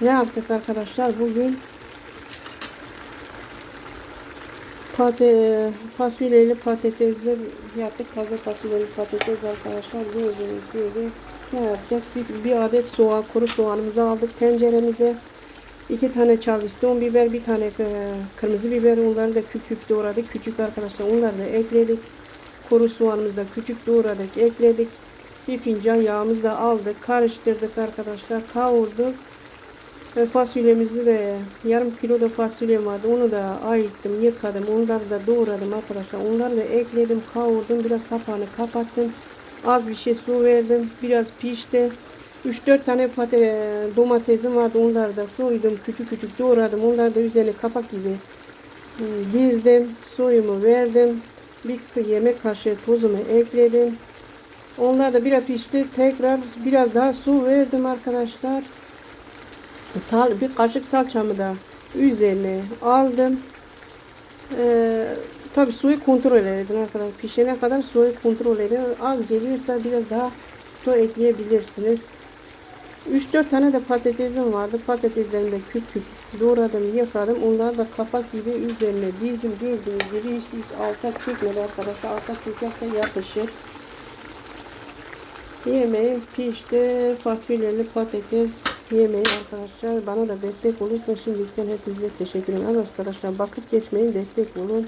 Ne yaptık arkadaşlar bugün? Pate, fasulyeli patatesler yaptık. Taze fasulyeli patates arkadaşlar. Gördüğünüz gibi ne yaptık? Bir, bir adet soğan, kuru soğanımızı aldık tenceremize. İki tane charleston biber, bir tane e, kırmızı biber. Onları da küçük küçük doğradık. Küçük arkadaşlar. Onları da ekledik. Kuru soğanımızı da küçük doğradık. Ekledik. Bir fincan yağımızı da aldık. Karıştırdık arkadaşlar. Kavurduk. Ve fasulyemizi de yarım kilo da fasulyem vardı. Onu da ayırttım, yıkadım. Onları da doğradım arkadaşlar. Onları da ekledim, kavurdum. Biraz kapağını kapattım. Az bir şey su verdim. Biraz pişti. 3-4 tane pate, domatesim vardı. Onları da soydum. Küçük küçük doğradım. Onları da üzerine kapak gibi e, dizdim. Suyumu verdim. Bir yemek kaşığı tuzumu ekledim. Onlar da biraz pişti. Tekrar biraz daha su verdim arkadaşlar. Sal, bir kaşık salçamı da üzerine aldım. Ee, Tabi suyu kontrol edin arkadaşlar. Pişene kadar suyu kontrol edin. Az geliyorsa biraz daha su ekleyebilirsiniz. 3-4 tane de patatesim vardı. Patateslerimi de küp küp doğradım, yıkadım. Onları da kapak gibi üzerine dizdim. Gördüğünüz gibi hiç, hiç alta çökmedi arkadaşlar. Alta çökerse yapışır. Yemeğim pişti. Fasulyeli patates yemeği arkadaşlar. Bana da destek olursa şimdiden hepinize teşekkür ederim. Arkadaşlar bakıp geçmeyin destek olun.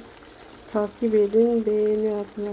Takip edin. Beğeni atın